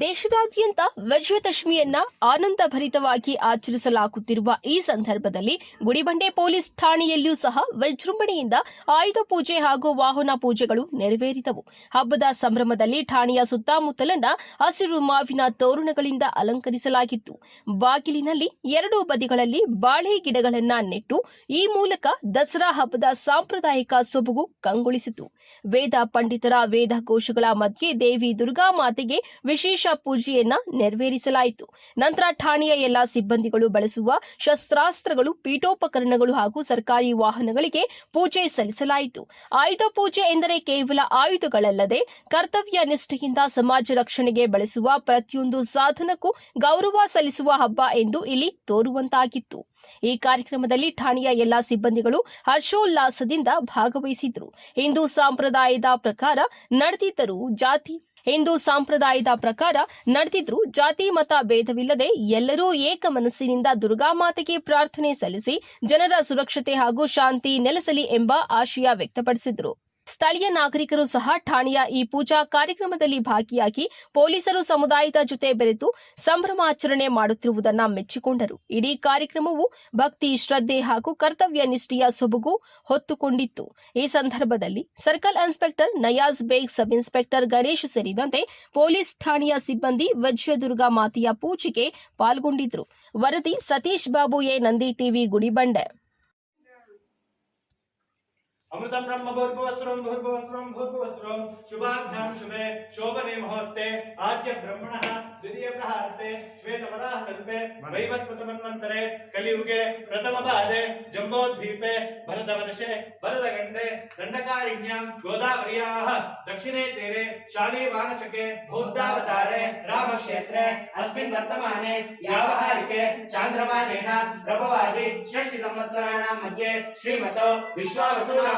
ದೇಶದಾದ್ಯಂತ ವಿಜಯದಶಮಿಯನ್ನ ಆನಂದ ಭರಿತವಾಗಿ ಆಚರಿಸಲಾಗುತ್ತಿರುವ ಈ ಸಂದರ್ಭದಲ್ಲಿ ಗುಡಿಬಂಡೆ ಪೊಲೀಸ್ ಠಾಣೆಯಲ್ಲಿಯೂ ಸಹ ವಿಜೃಂಭಣೆಯಿಂದ ಆಯುಧ ಪೂಜೆ ಹಾಗೂ ವಾಹನ ಪೂಜೆಗಳು ನೆರವೇರಿದವು. ಹಬ್ಬದ ಸಂಭ್ರಮದಲ್ಲಿ ಠಾಣೆಯ ಸುತ್ತಮುತ್ತಲನ್ನ ಹಸಿರು ಮಾವಿನ ತೋರಣಗಳಿಂದ ಅಲಂಕರಿಸಲಾಗಿತ್ತು. ಬಾಗಿಲಿನಲ್ಲಿ ಎರಡೂ ಬದಿಗಳಲ್ಲಿ ಬಾಳೆ ಗಿಡಗಳನ್ನ ನೆಟ್ಟು ಈ ಮೂಲಕ ದಸರಾ ಹಬ್ಬದ ಸಾಂಪ್ರದಾಯಿಕ ಸೊಬಗು ಕಂಗೊಳಿಸಿತು. ವೇದ ಪಂಡಿತರ ವೇದ ಘೋಷಗಳ ಮಧ್ಯೆ ದೇವಿ ದುರ್ಗಾ ಮಾತೆಗೆ ವಿಶೇಷ ಪೂಜೆಯನ್ನ ನೆರವೇರಿಸಲಾಯಿತು. ನಂತರ ಠಾಣೆಯ ಎಲ್ಲಾ ಸಿಬ್ಬಂದಿಗಳು ಬಳಸುವ ಶಸ್ತ್ರಾಸ್ತ್ರಗಳು, ಪೀಠೋಪಕರಣಗಳು ಹಾಗೂ ಸರ್ಕಾರಿ ವಾಹನಗಳಿಗೆ ಪೂಜೆ ಸಲ್ಲಿಸಲಾಯಿತು. ಆಯುಧ ಪೂಜೆ ಎಂದರೆ ಕೇವಲ ಆಯುಧಗಳಲ್ಲದೆ ಕರ್ತವ್ಯ ನಿಷ್ಠೆಯಿಂದ ಸಮಾಜ ರಕ್ಷಣೆಗೆ ಬಳಸುವ ಪ್ರತಿಯೊಂದು ಸಾಧನಕ್ಕೂ ಗೌರವ ಸಲ್ಲಿಸುವ ಹಬ್ಬ ಎಂದು ಇಲ್ಲಿ ತೋರುವಂತಾಗಿತ್ತು. ಈ ಕಾರ್ಯಕ್ರಮದಲ್ಲಿ ಠಾಣೆಯ ಎಲ್ಲಾ ಸಿಬ್ಬಂದಿಗಳು ಹರ್ಷೋಲ್ಲಾಸದಿಂದ ಭಾಗವಹಿಸಿದ್ರು. ಹಿಂದೂ ಸಂಪ್ರದಾಯದ ಪ್ರಕಾರ ನಡೆದಿದ್ದರೂ ಜಾತಿ ಹಿಂದೂ ಸಂಪ್ರದಾಯದ ಪ್ರಕಾರ ನಡೆದಿದ್ರು ಜಾತಿ, ಮತ ಭೇದವಿಲ್ಲದೆ ಎಲ್ಲರೂ ಏಕ ಮನಸ್ಸಿನಿಂದ ದುರ್ಗಾಮಾತೆಗೆ ಪ್ರಾರ್ಥನೆ ಸಲ್ಲಿಸಿ ಜನರ ಸುರಕ್ಷತೆ ಹಾಗೂ ಶಾಂತಿ ನೆಲೆಸಲಿ ಎಂಬ ಆಶಯ ವ್ಯಕ್ತಪಡಿಸಿದ್ರು. ಸ್ಥಳೀಯ ನಾಗರಿಕರು ಸಹ ಠಾಣೆಯ ಈ ಪೂಜಾ ಕಾರ್ಯಕ್ರಮದಲ್ಲಿ ಭಾಗಿಯಾಗಿ ಪೊಲೀಸರು ಸಮುದಾಯದ ಜೊತೆ ಬೆರೆತು ಸಂಭ್ರಮಾಚರಣೆ ಮಾಡುತ್ತಿರುವುದನ್ನು ಮೆಚ್ಚಿಕೊಂಡರು. ಇಡೀ ಕಾರ್ಯಕ್ರಮವು ಭಕ್ತಿ, ಶ್ರದ್ಧೆ ಹಾಗೂ ಕರ್ತವ್ಯ ನಿಷ್ಠೆಯ ಸೊಬಗು ಹೊತ್ತುಕೊಂಡಿತ್ತು. ಈ ಸಂದರ್ಭದಲ್ಲಿ circle inspector Nayaz Baig, sub inspector Ganesh ಸೇರಿದಂತೆ ಪೊಲೀಸ್ ಠಾಣೆಯ ಸಿಬ್ಬಂದಿ ವಜ್ರದುರ್ಗಾ ಮಾತೆಯ ಪೂಜೆಗೆ ಪಾಲ್ಗೊಂಡಿದ್ರು ವರದಿ ಸತೀಶ್ ಬಾಬು ಎ ನಂದಿ ಟಿವಿ, ಗುಡಿಬಂಡೆ. अमृतं ब्रह्म भूर्भुवस्वरं भूर्भुवस्वरं भूर्भुवस्वरं शुभाभ्यां शुभे, शोभने मुहूर्ते आद्य ब्रह्मणः द्वितीय प्रहारते श्वेतवराह कल्पे वैवस्वतमन्वन्तरे कलियुगे प्रथम प्रथमपादे, जम्बोद्वीपे भरतवर्षे भरतगण्डे दण्डकारिण्यां, गोदावर्याः, दक्षिणे तीरे शालीवानचके भूतावतारे, रामक्षेत्रे, अस्मिन् वर्तमाने, व्यावहारिके, चान्द्रमानेन, प्रभवादि षष्टि संवत्सराणां मध्ये, श्रीमतो विश्वावसुनाम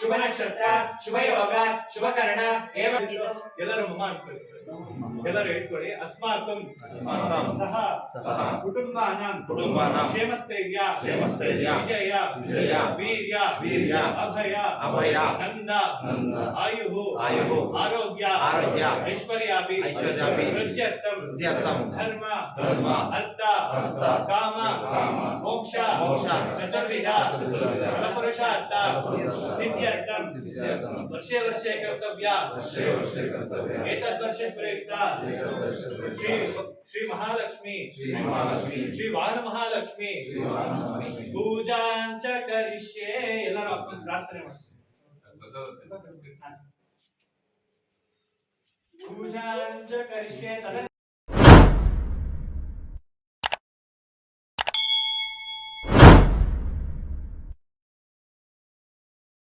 ಶುಭ ನಕ್ಷತ್ರ ಶುಭ ಯೋಗ ಶುಭ ಕರ್ಣ ಎಲ್ಲರೂ ಮಮ ಅನ್ಕೊಳ್ಳಿ ಎಲ್ಲರೂ ಹೇಳ್ಕೊಳ್ಳಿ ಅಸ್ಮಾಕಂ ಸಹ ಕುಟುಂಬಾನಾಂ ಕುಟುಂಬಾನಾಂ ಕ್ಷೇಮಸ್ಥೈರ್ಯ ಕ್ಷೇಮಸ್ಥೈರ್ಯ ವಿಜಯ ವಿಜಯ ವೀರ್ಯ ವೀರ್ಯ ಅಭಯ ಅಭಯ ನಂದ ನಂದ ಆಯುಹು ಆಯುಹು ಆರೋಗ್ಯ ಆರೋಗ್ಯ ಐಶ್ವರ್ಯಾಪಿ ಐಶ್ವರ್ಯಾಪಿ ವೃದ್ಧ್ಯರ್ಥಂ ವೃದ್ಧ್ಯರ್ಥಂ ಧರ್ಮ ಧರ್ಮ ಅರ್ಥ ಅರ್ಥ ಕಾಮ ಕಾಮ ಮೋಕ್ಷ ಮೋಕ್ಷ ಚತುರ್ವಿಧ ಫಲಪುರುಷಾರ್ಥ ಸಿದ್ಧಿ ಸಿದ್ಧ್ಯರ್ಥಂ ಸಿದ್ಧ್ಯರ್ಥಂ ವರ್ಷೇ ವರ್ಷೇ ಕರ್ತವ್ಯ ವರ್ಷೇ ವರ್ಷೇ ಕರ್ತವ್ಯ ಏತದ್ವರ್ಷ ಪ್ರಯುಕ್ತ ಏತದ್ವರ್ಷ ಪ್ರಯುಕ್ತ ಶ್ರೀ ಶ್ರೀ ಮಹಾಲಕ್ಷ್ಮಿ ಶ್ರೀ ಮಹಾಲಕ್ಷ್ಮಿ ಶ್ರೀ ವಾಹನ ಮಹಾಲಕ್ಷ್ಮಿ ಶ್ರೀ ಮಹಾಲಕ್ಷ್ಮಿ ಪೂಜಾಂಚ ಕರಿಷ್ಯೆ ಎಲ್ಲರೂ ಅಪ್ಪನ ಪ್ರಾರ್ಥನೆ ಮಾಡಿ ಪೂಜಾಂಚ ಕರಿಷ್ಯೆ ತದ